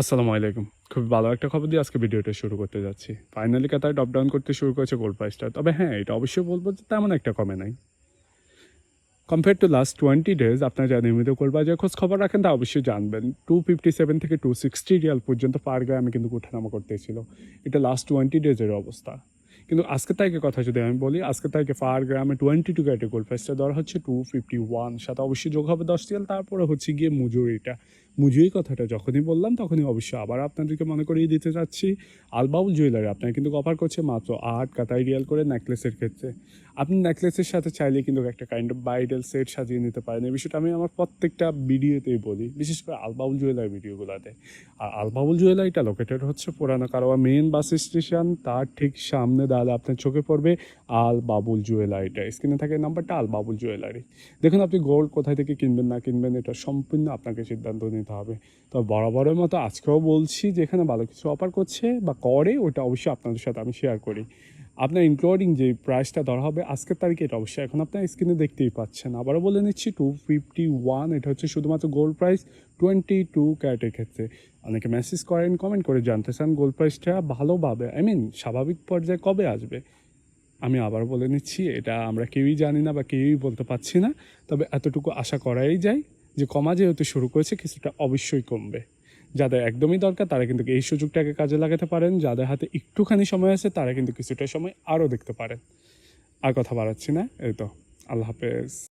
আসসালামু আলাইকুম। খুব ভালো একটা খবর দিয়ে আজকে ভিডিওটা শুরু করতে যাচ্ছি। ফাইনালি কাতার ডপ ডাউন করতে শুরু করেছে গোল্ড প্রাইসটা তবে হ্যাঁ এটা অবশ্যই বলব যে তেমন একটা কমে নাই। Compare to last twenty days আপনার যারা নিয়মিত গোল্ড বাজার খোঁজ খবর রাখেন, তা অবশ্যই জানবেন। টু ফিফটি সেভেন থেকে টু সিক্সটি রিয়াল পর্যন্ত পার গ্রামে কিন্তু উঠানামা করতেছিল। এটা লাস্ট টোয়েন্টি ডেজের অবস্থা। কিন্তু আজকে তারিখে কথা যদি আমি বলি, আজকে তারিখে পার গ্রামে টোয়েন্টি টু ক্যারেটে গোল্ড প্রাইসটা দর হচ্ছে টু ফিফটি ওয়ান সাথে অবশ্যই যোগ হবে দশ রিয়াল তারপরে হচ্ছে গিয়ে মজুরিটা মজুরি কথাটা, যখনই বললাম তখনই অবশ্যই আবার আপনাদেরকে মনে করিয়ে দিতে চাচ্ছি। আলবাউল জুয়েলারি আপনার কিন্তু অফার করছে মাত্র আট কাতাই রিয়াল করে নেকলেসের ক্ষেত্রে। আপনি নেকলেসের সাথে চাইলে কিন্তু একটা কাইন্ড অফ ব্রাইডাল সেট সাজিয়ে নিতে পারেন। এই বিষয়টা আমি আমার প্রত্যেকটা ভিডিওতেই বলি, বিশেষ করে আলবাউল জুয়েলারি ভিডিওগুলোতে। আর আলবাউল জুয়েলারিটা লোকেটেড হচ্ছে পুরানো কারোয়া মেন বাস স্টেশন তার ঠিক সামনে দাঁড়ালে আপনার চোখে পড়বে আল বাবুল জুয়েলারিটা স্ক্রিনে থাকে নাম্বারটা আল বাবুল জুয়েলারি। দেখুন আপনি গোল্ড কোথায় থেকে কিনবেন, না কিনবেন, এটা সম্পূর্ণ আপনাকে সিদ্ধান্ত নিতে হবে। তো বরাবরের মতো আজকেও বলছি যেখানে ভালো কিছু অফার করছে বা করে ওটা অবশ্যই আপনাদের সাথে আমি শেয়ার করি। আপনার ইনক্লুডিং যে প্রাইসটা ধরা হবে, আজকের তারিখে এটা অবশ্যই এখন আপনার স্ক্রিনে দেখতেই পাচ্ছেন। আবারও বলে নিচ্ছি টু ফিফটি ওয়ান এটা হচ্ছে শুধুমাত্র গোল্ড প্রাইস টোয়েন্টি টু ক্যারেটের ক্ষেত্রে। অনেকে মেসেজ করেন কমেন্ট করে জানতে চান গোল্ড প্রাইসটা ভালোভাবে। আই মিন স্বাভাবিক পর্যায়ে কবে আসবে? আমি আবার বলে নিচ্ছি, এটা আমরা কেউই জানি না বা কেউই বলতে পারছি না। তবে এতটুকু আশা করাই যায়। যে কমা যেহেতু শুরু করেছে, কিছুটা অবশ্যই কমবে। যাদের একদমই দরকার, তারা কিন্তু এই সুযোগটাকে কাজে লাগাতে পারেন। যাদের হাতে একটুখানি সময় আছে, তারা কিন্তু কিছুটা সময় আরও দেখতে পারেন। আর কথা বাড়াচ্ছি না, এই তো। আল্লাহ হাফেজ।